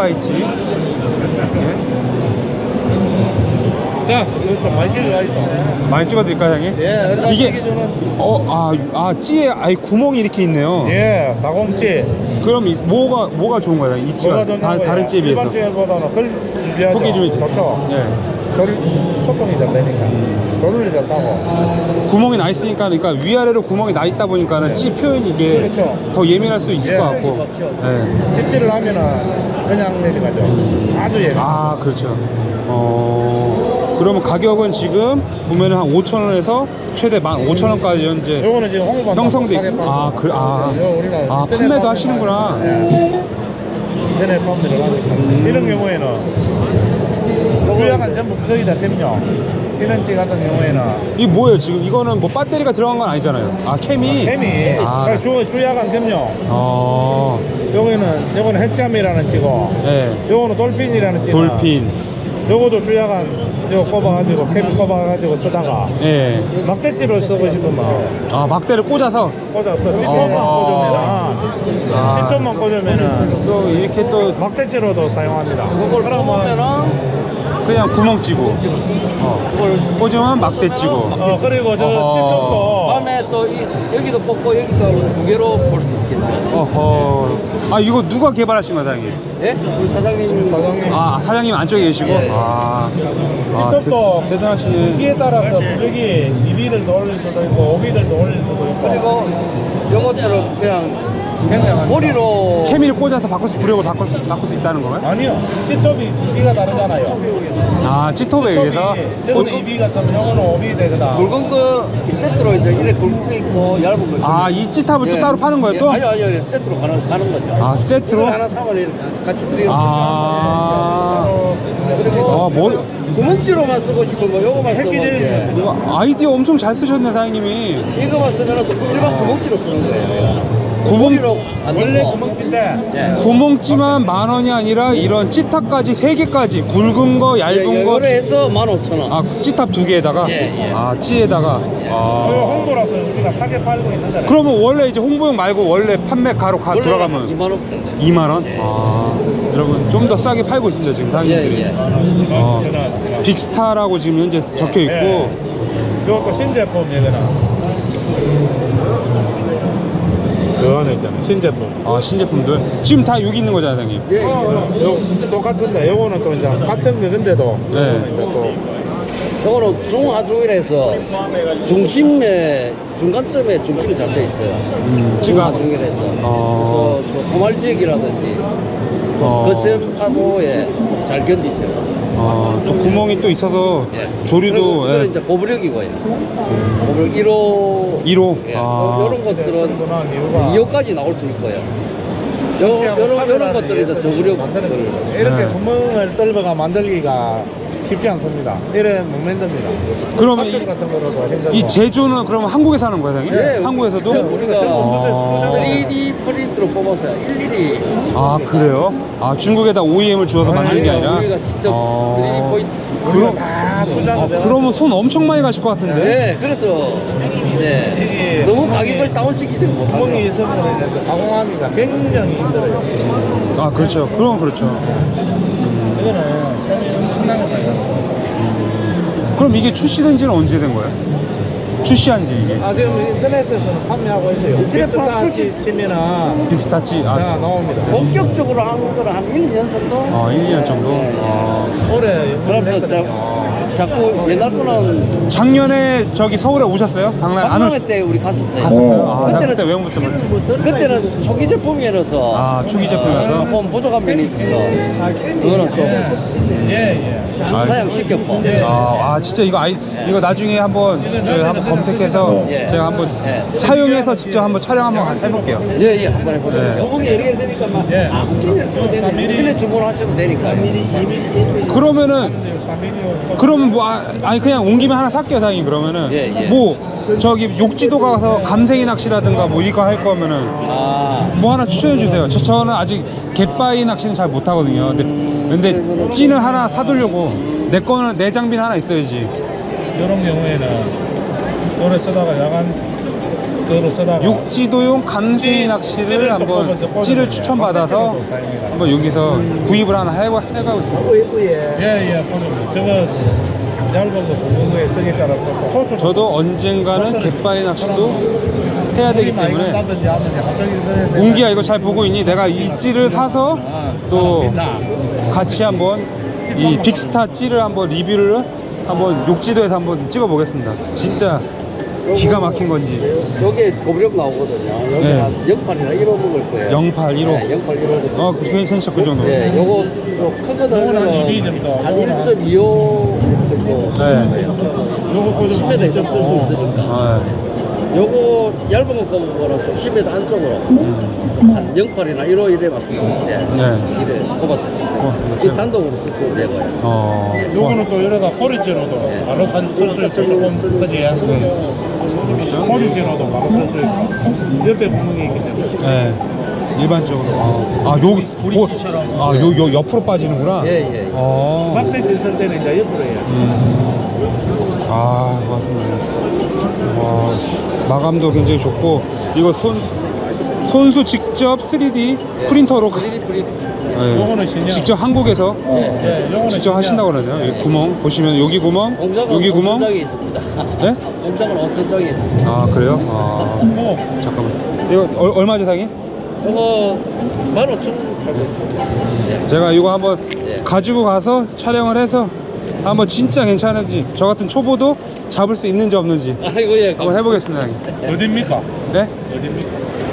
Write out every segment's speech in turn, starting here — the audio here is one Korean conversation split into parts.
갯바위치 이렇게 자, 이것도 많이 찍어가 있어. 많이 찍어드릴까요 형님? 예, 이게- 이게 어, 아, 아 찌에 아예 구멍이 이렇게 있네요 예, 다공찌. 그럼 이, 뭐가 뭐가 좋은 거예요? 이 찌가 다, 다른 찌에 비해서 일반 찌보다는 헐 유리하죠. 소개 좀 해주세요 좋죠. 네. 덜 소통이 잘 되니까. 조율이 잘 타고. 구멍이 나 있으니까 그러니까 위아래로 구멍이 나 있다 보니까는 찌 표현이 이게 그렇죠. 더 예민할 수 있을 예. 것 같고 네. 입질을 하면은 그냥 내려가죠. 아주 예민. 아 그렇죠 어 그러면 가격은 지금 보면은 한 5천 원에서 최대 15,000원까지 현재 요거는 지금 홍보 형성돼 있고 아, 그, 아, 아 인터넷 판매도 판매 하시는구나. 예. 인터넷 판매를 하니까 이런 경우에는 주약한 전부 거의 다 템요. 이런 찌 같은 경우에는. 이 뭐예요? 지금 이거는 뭐 배터리가 들어간 건 아니잖아요. 아 캠이 템이 아, 주, 주약한 템요. 어, 요거는 요거는 핵잠이라는 찌고. 예 요거는 돌핀이라는 찌 돌핀 요거도 주약한 요거 꼽아가지고 캠 꼽아가지고 쓰다가 예. 막대찌로 쓰고 싶으면 아 막대를 꽂아서 꽂았어 찌톱만 아. 꽂으면은 아. 찌톱만 꽂으면은 또 이렇게 또 막대찌로도 사용합니다 그걸 뽑으면은 그냥 구멍 찌고 어. 꽂으면 막대 찌고 어 그리고 저 어허. 이, 여기도 뽑고 여기도 두 개로 볼 수 있겠죠. 어허. 아 이거 누가 개발하신 거다 형님? 예? 우리 사장님. 사장님. 아 사장님 안쪽에 계시고? 예. 아, 아 찌톱도 대, 단하시네. 기에 따라서 여기 2비를 더 올릴 수도 있고 5비를 더 올릴 수도 있고. 그리고 요것처럼 그냥 굉장한 고리로 케미를 꽂아서 바꿀 수 부력을 바꿀 수, 바꿀 수 있다는 건가요? 아니요 찌톱이 기가 다르잖아요 아 찌톱에 의해서 꽂- 2비 같으면 요거는 5비 되거든 굵은 거 세트로 이제 이래 굵게 있고 얇은 거. 아이 찌탑을 또 예. 따로 파는 거예요 예, 또? 아니요 아니요 세트로 가는, 가는 거죠. 아 세트로? 하나 사면 이렇게 같이 드리고 아, 그리고 아 뭐, 구멍지로만 쓰고 싶으면 요거만 쓰면 획기적인 이제 이거 아이디어 엄청 잘 쓰셨네 사장님이 이거만 쓰면 일반 구멍지로 쓰는 거예요. 구멍 원래. 구멍찌인데 예. 구멍찌만 만 원이 아니라 이런 찌탑까지 세 개까지 굵은 거 얇은 거 요래 해서 15,000원. 아, 찌탑 두 개에다가 예, 예. 아, 찌에다가 이거 아. 홍보라서 우리가 사게 팔고 있는데 그러면 원래 이제 홍보용 말고 원래 판매 가로 가, 원래 들어가면 2만 원 팔는데. 2만 원? 아. 여러분 좀 더 싸게 팔고 있습니다 지금. 예, 예. 어, 빅스타라고 지금 현재 적혀 있고 예. 그것도 신제품 얘기는 그 안에 있잖아 신제품 아, 신제품들 지금 다 여기 있는 거잖아요, 사장님. 예, 예. 요, 똑같은데 요거는 또 이제 같은 거 근데도 네. 이제 또 요거는 중하중이라서 중심에 중간점에 중심이 잡혀 있어요. 음, 지금 중하중이라서 어. 그래서 뭐 고말 지역이라든지 어. 거센하고 예, 잘 견디죠. 어, 또 구멍이 또 있어서 예. 조류도 그리고 이거는 예. 이제 고부력이고요. 고부력 1호 1호. 예. 아. 이런 것들은 그런 이유가 2호까지 나올 수 있고요. 요, 요런, 요런 것들이 이제 저부력들. 이렇게 네. 구멍을 뚫어가 만들기가 쉽지 않습니다. 못 만듭니다. 그러면 사출 이- 같은 힘들고. 이 제조는 그러면 한국에서 하는 거예요, 사장님? 예, 한국에서도? 그냥 우리가 아. 3D 프린트로 뽑았어요. 일일이. 아, 그래요? 아, 중국에다 OEM을 주어서 만드는 게 아니라? 우리가 직접 아. 3D 포인트. 그럼, 다 수작업. 아, 그러면 손 엄청 많이 가실 것 같은데? 네, 그래서 이제 너무 가격을 다운시키지 못하죠. 구멍이 있음으로 인해서 가공하기가 굉장히 힘들어요. 아, 그렇죠. 그럼 그렇죠. 이거는 손이 엄청나게 많이 가요. 그럼 이게 출시된 지는 언제 된 거예요? 출시한 지 이게? 아, 지금 인터넷에서는 판매하고 있어요. 인터넷 빅스타 출시- 치면은 빅스타치? 아, 다 나옵니다. 본격적으로 한 거는 한 1, 2년 정도? 아 1, 2년 정도? 아. 올해 그러면서 자, 자꾸 옛날 거는 작년에 저기 서울에 오셨어요? 박람 안 박람회 오셨... 때 우리 갔었어요. 갔었어요? 아, 나 그때는 그때 왜 못 잡았지? 그때는 초기 제품이라서 아, 초기 제품이라서? 조금 부족한 면이 있어서 그거는 좀 예, 예. 아, 사양시켰고 아, 아, 진짜 이거 아이 이거 나중에 한번 저희 한번 검색해서 예. 제가 한번 예. 사용해서 직접 한번 촬영 한번 해볼게요. 예 예 한번 해보세요. 네. 되니까 막 예. 인터넷 주문 하셔도 되니까요. 그러면은 그러면 뭐 아, 아니 그냥 온 김에 하나 살게요 사장님 그러면은 예, 예. 뭐 저기 욕지도 가서 감생이 낚시라든가 뭐 이거 할 거면은 아 뭐 하나 추천해 주세요. 저, 저는 아직 갯바위 낚시는 잘 못하거든요. 근데, 근데 찌는 하나 사두려고 내 거는 내 장비는 하나 있어야지. 이런 경우에는 오래 쓰다가 야간 그거로 쓰다가 육지도용 감생이 낚시를 한번 찌를 추천받아서 한번 여기서 구입을 하나 해, 해가고 있습니다. 예예 저거 얇은 거 굵은 거에 또 호수 저도 언젠가는 갯바위 낚시도 해야 되기 때문에 웅기야 이거 잘 보고 있니? 내가 이 찌를 사서 또. 같이 한번 이 빅스타 찌를 한번 리뷰를 한번 욕지도에서 한번 찍어 보겠습니다. 진짜 기가 막힌 건지 여기 고무력 나오거든요. 여기 네. 한 08이나 1호 먹을 거예요. 08, 15. 네, 08, 1호. 어 괜찮죠 그 정도. 네, 요거 이미 정도, 한 요거는 1.25 정도. 네. 요거 꽂으면 10m 이상 쓸 수 있으니까. 아, 요거 얇은 거 꼽은 거는 좀 10m 안쪽으로 한 08이나 1호 이래 맞출 수 있는데 네. 이래 꼽아서 고맙습니다. 쓸수 있어요. 이 단독으로 쓸수 되고요. 어. 요거는 또 이러다 호리지로도 바로 쓸수 있고 조금 그지 보시죠. 호리지로도 바로 쓸수 있고 옆에 구멍이 있기 때문에 네. 일반적으로. 아, 아 여기 오, 아, 요, 요 옆으로 빠지는구나. 예, 예, 예. 어. 막대기 쓸 때는 이제 옆으로 돼 음. 아, 고맙습니다. 와, 씨. 마감도 굉장히 좋고 이거 손 손수 직접 3D 프린터로 가- 3D 프린트. 네. 요거는 신형. 직접 한국에서 예, 요거는 직접 신형. 하신다고 그러네요. 여기 구멍 보시면 여기 구멍, 공장은 여기 구멍. 있습니다. 네? 공장은 온천장에 있습니다. 아 그래요? 아 뭐 잠깐만. 이거 얼, 얼마죠 상이? 이거 15,000원 팔고 있습니다. 제가 이거 한번 예. 가지고 가서 촬영을 해서 한번 진짜 괜찮은지 저 같은 초보도 잡을 수 있는지 없는지 아이고 예. 한번 해보겠습니다. 형님. 어딥니까? 네? 어딥니까?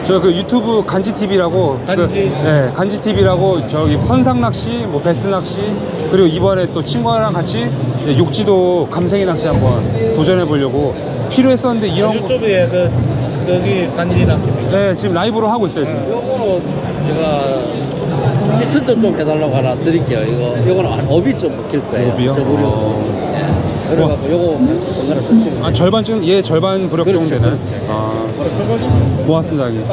저 그 유튜브 간지 TV라고 그, 간지? 네 간지 TV라고 저기 선상 낚시, 뭐 베스 낚시 그리고 이번에 또 친구랑 같이 이제 욕지도 감생이 낚시 한번 도전해 보려고 필요했었는데 이런 거 유튜브에 그 거기 단지 낚시입니까? 네 지금 라이브로 하고 있어요 지금. 요거는 제가 티천도 좀 해달라고 하나 드릴게요. 이거 요거는 한 업이 좀 먹힐 거예요. 업이요? 저구려. 어. 예. 그래갖고 요거 쓰시면 아 절반쯤 얘 절반 부력 정도 그렇죠, 되나요? 그렇죠. 아 써가지고 고맙습니다 형님.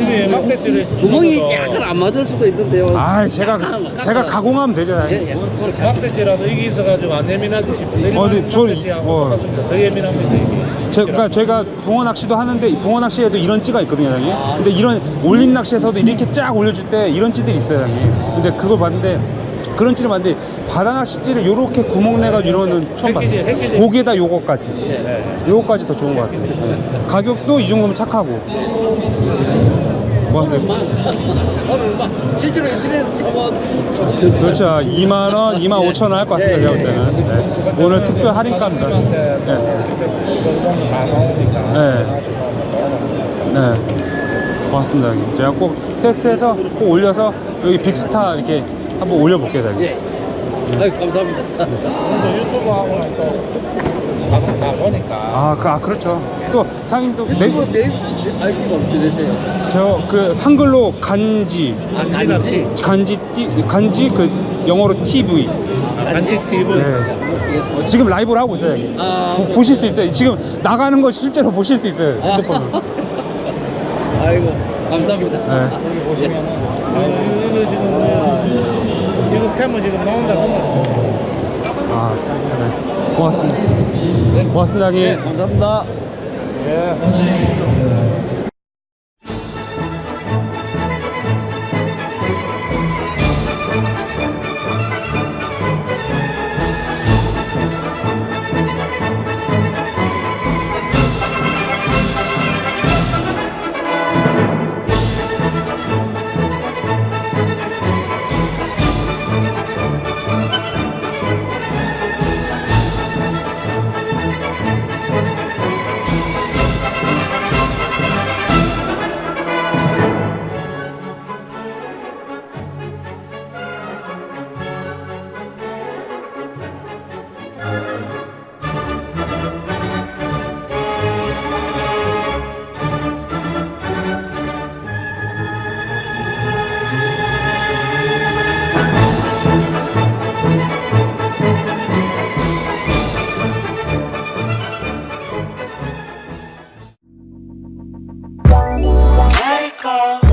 이게 막대지를 구멍이 약간 안 맞을 수도 있는데요. 아 제가 약간, 제가 약간. 가공하면 되죠 예. 예. 그렇게 막대지라도 이게 있어가지고 안 예민하지 싶은데 어, 근데 저- 어. 똑같습니다. 더 예민합니다 이게 제가 제가 붕어 낚시도 하는데 붕어 낚시에도 이런 찌가 있거든요, 형님. 근데 이런 올림 낚시에서도 이렇게 쫙 올려줄 때 이런 찌들이 있어요, 형님. 근데 그걸 봤는데 그런 찌를 봤는데 바다 낚시 찌를 이렇게 구멍 내가지고 이러는 처음 햇기지, 봤어요. 햇기지. 고기에다 요거까지, 네. 요거까지 더 좋은 것 같아요. 네. 가격도 이 정도면 착하고. 뭐 하세요? 오늘 실제로 인터넷에서 사면 조금 그렇죠. 2만 원, 2만 5천 원 할 것 같습니다, 제가 볼 때는. 네. 오늘 특별 할인가입니다. 네. 네. 네. 고맙습니다. 제가 꼭 테스트해서 꼭 올려서 여기 빅스타 이렇게 한번 올려볼게요. 예. 아유, 감사합니다. 근데 유튜브 하고는 또 다, 다 보니까 아, 그, 아, 그렇죠. 또, 상님도, 이거 네, 내 아이디가 어떻게 되세요? 저, 그, 한글로 간지, 간지. 간지, 띠, 간지, 그, 영어로 TV. TV 네. 지금 라이브를 하고 있어요. 아, 보- 보실 수 있어요. 지금 나가는 거 실제로 보실 수 있어요, 핸드폰으로. 아이고, 감사합니다. 네. 여기 보시면은 아, 이거, 이거 지금 뭐, 이거 캠은 지금 나온다 그러면 아, 네. 고맙습니다. 고맙습니다, 형님. 네, 감사합니다. Let Oh.